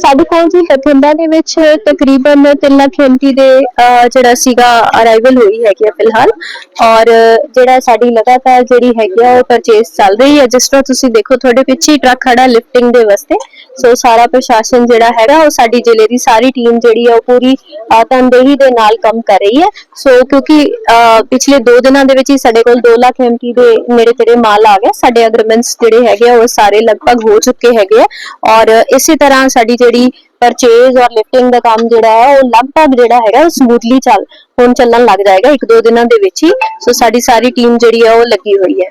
ਸਾਡੇ ਕੋਲ ਜੀ ਬਠਿੰਡਾ ਦੇ ਵਿੱਚ ਤਕਰੀਬਨ 3 ਲੱਖ ਐਮਟੀ ਦੇ ਜਿਹੜਾ ਸੀਗਾ ਅਰਾਈਵਲ ਹੋਈ ਹੈਗੀ ਆ ਫਿਲਹਾਲ। ਔਰ ਜਿਹੜਾ ਸਾਡੀ ਲਗਾਤਾਰ ਜਿਹੜੀ ਹੈਗੀ ਆ ਉਹ ਪਰਚੇਸ ਚੱਲ ਰਹੀ ਹੈ। ਜਿਸ ਤਰ੍ਹਾਂ ਤੁਸੀਂ ਦੇਖੋ, ਤੁਹਾਡੇ ਪਿੱਛੇ ਹੀ ਟਰੱਕ ਖੜਾ ਲਿਫਟਿੰਗ ਦੇ ਵਾਸਤੇ। ਸੋ ਸਾਰਾ ਪ੍ਰਸ਼ਾਸਨ ਜਿਹੜਾ ਹੈਗਾ, ਉਹ ਸਾਡੀ ਜ਼ਿਲ੍ਹੇ ਦੀ ਸਾਰੀ ਟੀਮ ਜਿਹੜੀ ਆ, ਉਹ ਪੂਰੀ ਤਨਦੇਹੀ ਦੇ ਨਾਲ ਕੰਮ ਕਰ ਰਹੀ ਹੈ। ਸੋ ਕਿਉਂਕਿ ਪਿਛਲੇ 2 ਦਿਨਾਂ ਦੇ ਵਿੱਚ ਹੀ ਸਾਡੇ ਕੋਲ 2 ਲੱਖ ਐਮਟੀ ਦੇ ਨੇੜੇ ਤੇੜੇ ਮਾਲ ਆ ਗਿਆ। ਸਾਡੇ ਅਗਰੀਮੈਂਟਸ ਜਿਹੜੇ ਹੈਗੇ ਆ, ਉਹ ਸਾਰੇ ਲਗਭਗ ਹੋ ਚੁੱਕੇ ਹੈਗੇ ਆ। ਔਰ ਇਸੇ ਤਰ੍ਹਾਂ ਸਾਡੀ ਜਿਹੜੀ ਪਰਚੇਜ਼ ਔਰ ਲਿਫਟਿੰਗ ਦਾ ਕੰਮ ਜਿਹੜਾ ਹੈ, ਉਹ ਲਗਭਗ ਜਿਹੜਾ ਹੈਗਾ ਸਮੂਥਲੀ ਚੱਲ, ਹੁਣ ਚੱਲਣ ਲੱਗ ਜਾਏਗਾ ਇੱਕ ਦੋ ਦਿਨਾਂ ਦੇ ਵਿੱਚ ਹੀ। ਸੋ ਸਾਡੀ ਸਾਰੀ ਟੀਮ ਜਿਹੜੀ ਹੈ, ਉਹ ਲੱਗੀ ਹੋਈ ਹੈ।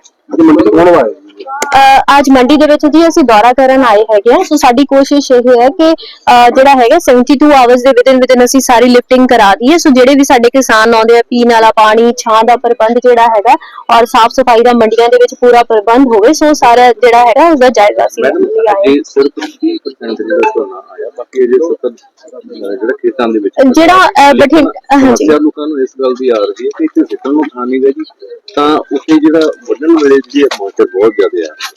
ਅੱਜ ਮੰਡੀ ਦੇ ਵਿੱਚ ਜੀ ਅਸੀਂ ਦੌਰਾ ਕਰਨ ਆਏ ਹੈਗੇ ਆ ਸੋ ਸਾਡੀ ਕੋਸ਼ਿਸ਼ ਇਹ ਹੈ ਕਿ ਜਿਹੜਾ ਹੈਗਾ 72 ਆਵਰਸ ਦੇ ਵਿਦਨ ਵਿਦਨ ਅਸੀਂ ਸਾਰੀ ਲਿਫਟਿੰਗ ਕਰਾ ਦਈਏ। ਸੋ ਜਿਹੜੇ ਵੀ ਸਾਡੇ ਕਿਸਾਨ ਆਉਂਦੇ ਆ ਪੀਣ ਵਾਲਾ ਪਾਣੀ ਛਾਂ ਦਾ ਪ੍ਰਬੰਧ ਜਿਹੜਾ ਹੈਗਾ ਔਰ ਸਾਫ਼ ਸਫ਼ਾਈ ਦਾ ਮੰਡੀਆਂ ਦੇ ਵਿੱਚ ਪੂਰਾ ਪ੍ਰਬੰਧ ਹੋਵੇ ਸੋ ਸਾਰਾ ਜਿਹੜਾ ਹੈਗਾ ਉਸਦਾ ਜਾਇਜ਼ਾ ਸੀ ਮੈਡਮ ਇਹ ਸਿਰਫ 30% ਜਿਹੜਾ ਝੋਨਾ ਆਇਆ? ਬਾਕੀ ਅਜੇ 70 ਜਿਹੜਾ ਖੇਤਾਂ ਦੇ ਵਿੱਚ ਜਿਹੜਾ ਲੋਕਾਂ ਨੂੰ ਇਸ ਗੱਲ ਦੀ ਆ ਰਹੀ ਹੈ ਕਿ ਇੱਥੇ ਸਿੱਟਣ ਨੂੰ ਥਾਂ ਨਹੀਂ ਗਾ ਜੀ ਤਾਂ ਉੱਥੇ ਜਿਹੜਾ ਵੱਢਣ ਵੇਲੇ ਜੀ ਮੌਸਰ ਬਹੁਤ ਜ਼ਿਆਦਾ ਹੈ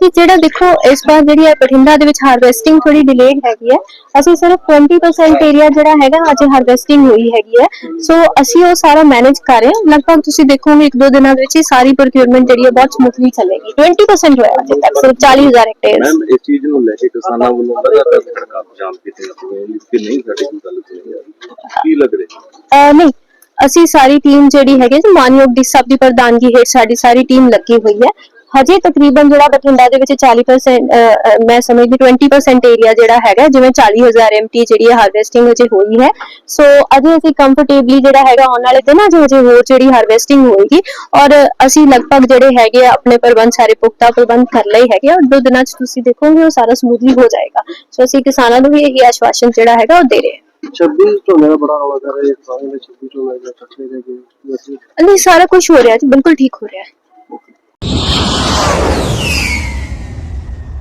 ਕਿ ਜਿਹੜਾ ਦੇਖੋ ਇਸ ਵਾਰ ਜਿਹੜੀ ਹੈ ਬਠਿੰਡਾ ਦੇ ਵਿੱਚ ਹਾਰਵੈਸਟਿੰਗ ਥੋੜੀ ਡਿਲੇਡ ਹੈਗੀ ਹੈ। ਅਸੀਂ ਸਿਰਫ 20% ਏਰੀਆ ਜਿਹੜਾ ਹੈਗਾ ਅਜੇ ਹਾਰਵੈਸਟਿੰਗ ਹੋਈ ਹੈਗੀ ਹੈ। ਸੋ ਅਸੀਂ ਉਹ ਸਾਰਾ ਮੈਨੇਜ ਕਰ ਰਹੇ ਹਾਂ। ਲਗਭਗ ਤੁਸੀਂ ਦੇਖੋਗੇ ਇੱਕ ਦੋ ਦਿਨਾਂ ਦੇ ਵਿੱਚ ਹੀ ਸਾਰੀ ਪ੍ਰੋਕਿਊਰਮੈਂਟ ਜਿਹੜੀ ਹੈ ਬਹੁਤ ਸਮੂਥਲੀ ਚੱਲੇਗੀ। 20% ਹੋਇਆ ਅਜੇ ਤੱਕ ਸਿਰਫ 40000 ਹੈਕਟੇਅਰ ਮੈਮ ਇਸ ਚੀਜ਼ ਨੂੰ ਲੈ ਕੇ ਕਿਸਾਨਾਂ ਵੱਲੋਂ ਲਗਾਤਾਰ ਸੜਕਾਂ ਜਾਮ ਕੀਤੀਆਂ ਜਾਂਦੀਆਂ ਨੇ। ਕਿ ਨਹੀਂ ਸਾਡੇ ਕੋਲ ਗੱਲ ਸੁਣੀ ਜਾ ਰਹੀ। ਕੀ ਲੱਗ ਰਿਹਾ? ਨਹੀਂ ਅਸੀਂ ਸਾਰੀ ਟੀਮ ਜਿਹੜੀ ਹੈਗੀ ਜੀ ਮਾਨਯੋਗ ਡੀ ਸਾਹਿਬ ਦੀ ਪ੍ਰਧਾਨਗੀ ਹੇਠ ਸਾਡੀ ਸਾਰੀ ਟੀਮ ਲੱਗੀ ਹੋਈ ਹੈ। ਹਜੇ ਤਕਰੀਬਨ ਜਿਹੜਾ ਬਠਿੰਡਾ ਦੇ ਵਿੱਚ 40% ਅਹ, ਅਹ, ਮੈਂ ਸਮਝਦੀ 20% ਏਰੀਆ ਜਿਹੜਾ ਹੈਗਾ ਜਿਵੇਂ 40000 ਐਮਟੀ ਜਿਹੜੀ ਹੈ ਹਾਰਵੈਸਟਿੰਗ ਅਜੇ ਹੋਈ ਹੈ। ਸੋ ਅਜੇ ਅਸੀਂ ਕੰਫਰਟੇਬਲੀ ਜਿਹੜਾ ਹੈਗਾ ਆਉਣ ਵਾਲੇ ਦਿਨਾਂ 'ਚ ਹਜੇ ਹੋਰ ਜਿਹੜੀ ਹਾਰਵੈਸਟਿੰਗ ਹੋਏਗੀ। ਔਰ ਅਸੀਂ ਲਗਭਗ ਜਿਹੜੇ ਹੈਗੇ ਆ ਆਪਣੇ ਪ੍ਰਬੰਧ ਸਾਰੇ ਪੁਖਤਾ ਪ੍ਰਬੰਧ ਕਰ ਲਏ ਹੈਗੇ ਆ। ਔਰ ਦੋ ਦਿਨਾਂ 'ਚ ਤੁਸੀਂ ਦੇਖੋਗੇ ਉਹ ਸਾਰਾ ਸਮੂਥਲੀ ਹੋ ਜਾਏਗਾ। ਸੋ ਅਸੀਂ ਕਿਸਾਨਾਂ ਨੂੰ ਵੀ ਇਹ ਆਸ਼ਵਾਸਨ ਜਿਹੜਾ ਹੈਗਾ ਉਹ ਦੇ ਰਹੇ ਹਾਂ। 26 ਝੋਨੇ ਦਾ ਬੜਾ ਰੌਲਾ ਕਰ ਰਹੇ ਕਿਸਾਨਾਂ ਦੇ 26 ਝੋਨੇ ਦੇ ਇਕੱਠੇ ਦੇ ਗਏ। ਨਹੀਂ, ਸਾਰਾ ਕੁਝ ਹੋ ਰਿਹਾ ਜੀ, ਬਿਲਕੁਲ ਠੀਕ ਹੋ ਰਿਹਾ। ਹੈ